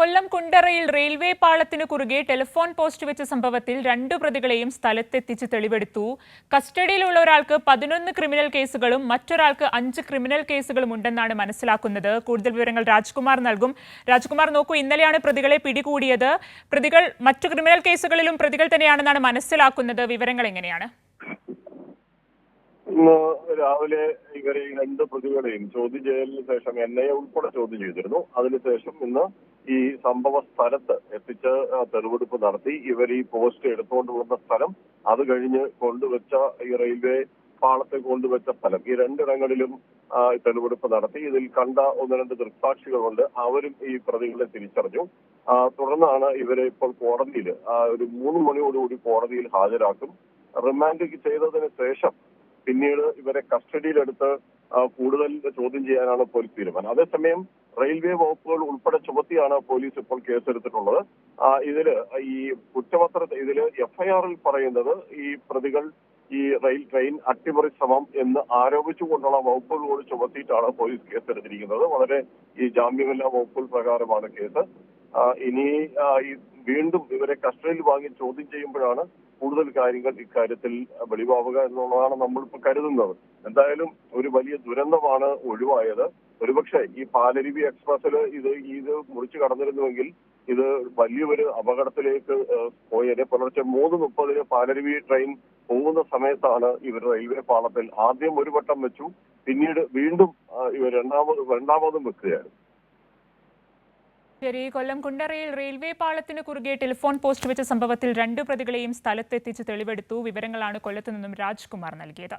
കൊല്ലം കുണ്ടറയിൽ railway പാളത്തിനു കുറുകെ telephone post വെച്ച സംഭവത്തിൽ രണ്ടു പ്രതികളെയും സ്ഥലത്തെത്തിച്ച് തെളിവെടുത്തു. കസ്റ്റഡിയിലുള്ള ഒരാൾക്ക് പതിനൊന്ന് ക്രിമിനൽ കേസുകളും മറ്റൊരാൾക്ക് അഞ്ച് ക്രിമിനൽ കേസുകളും ഉണ്ടെന്നാണ് മനസ്സിലാക്കുന്നത്. കൂടുതൽ വിവരങ്ങൾ രാജ്കുമാർ നൽകും. രാജ്കുമാർ നോക്കൂ ഇന്നലെയാണ് പ്രതികളെ പിടികൂടിയത്. പ്രതികൾ മറ്റു ക്രിമിനൽ കേസുകളിലും പ്രതികൾ തന്നെയാണെന്നാണ് മനസ്സിലാക്കുന്നത്. വിവരങ്ങൾ എങ്ങനെയാണ്? ഇന്ന് രാവിലെ ഇവരെ രണ്ട് പ്രതികളെയും ചോദ്യം ചെയ്യലിന് ശേഷം എൻ ഐ ഉൾപ്പെടെ ചോദ്യം ചെയ്തിരുന്നു. അതിനുശേഷം ഇന്ന് ഈ സംഭവ സ്ഥലത്ത് എത്തിച്ച് തെളിവെടുപ്പ് നടത്തി. ഇവർ ഈ പോസ്റ്റ് എടുത്തുകൊണ്ട് വന്ന സ്ഥലം അത് കഴിഞ്ഞ് കൊണ്ടുവച്ച ഈ റെയിൽവേ പാളത്തെ കൊണ്ടുവച്ച സ്ഥലം. ഈ രണ്ടിടങ്ങളിലും തെളിവെടുപ്പ് നടത്തി. ഇതിൽ കണ്ട ഒന്ന് രണ്ട് ദൃക്സാക്ഷികളുണ്ട്. അവരും ഈ പ്രതികളെ തിരിച്ചറിഞ്ഞു. തുടർന്നാണ് ഇവരെ ഇപ്പോൾ കോടതിയിൽ ഒരു മൂന്ന് മണിയോടുകൂടി കോടതിയിൽ ഹാജരാക്കും. റിമാൻഡ് ചെയ്തതിന് ശേഷം പിന്നീട് ഇവരെ കസ്റ്റഡിയിലെടുത്ത് കൂടുതൽ ചോദ്യം ചെയ്യാനാണ് പോലീസ് തീരുമാനം. അതേസമയം റെയിൽവേ വകുപ്പുകൾ ഉൾപ്പെടെ ചുമത്തിയാണ് പോലീസ് ഇപ്പോൾ കേസെടുത്തിട്ടുള്ളത്. ഇതിൽ ഈ കുറ്റപത്ര ഇതിൽ എഫ്ഐആറിൽ പറയുന്നത് ഈ പ്രതികൾ ഈ റെയിൽ ട്രെയിൻ അട്ടിമറി ശ്രമം എന്ന് ആരോപിച്ചുകൊണ്ടുള്ള വകുപ്പുകളോട് ചുമത്തിയിട്ടാണ് പോലീസ് കേസെടുത്തിരിക്കുന്നത്. വളരെ ഈ ജാമ്യമില്ലാ വകുപ്പുകൾ പ്രകാരമാണ് കേസ്. ഇനി വീണ്ടും ഇവരെ കസ്റ്റഡിയിൽ വാങ്ങി ചോദ്യം ചെയ്യുമ്പോഴാണ് കൂടുതൽ കാര്യങ്ങൾ ഇക്കാര്യത്തിൽ വെളിവാവുക എന്നുള്ളതാണ് നമ്മളിപ്പോൾ കരുതുന്നത്. എന്തായാലും ഒരു വലിയ ദുരന്തമാണ് ഒഴിവായത്. ഒരുപക്ഷെ ഈ പാലരുവി എക്സ്പ്രസിൽ ഇത് ഇത് മുറിച്ചു കടന്നിരുന്നുവെങ്കിൽ ഇത് വലിയൊരു അപകടത്തിലേക്ക് പോയേനെ. പുലർച്ചെ മൂന്ന് മുപ്പതിന് പാലരുവി ട്രെയിൻ പോകുന്ന സമയത്താണ് ഇവർ റെയിൽവേ പാളത്തിൽ ആദ്യം ഒരു വട്ടം വെച്ചു. പിന്നീട് വീണ്ടും ഇവർ രണ്ടാമത് രണ്ടാമതും വെക്കുകയായിരുന്നു. ശരി കൊല്ലം കുണ്ടറയിൽ റെയിൽവേ പാളത്തിന് കുറുകെ ടെലിഫോൺ പോസ്റ്റ് വെച്ച സംഭവത്തിൽ രണ്ടു പ്രതികളെയും സ്ഥലത്തെത്തിച്ച് തെളിവെടുത്തു. വിവരങ്ങളാണ് കൊല്ലത്തു നിന്നും രാജ്കുമാർ നൽകിയത്.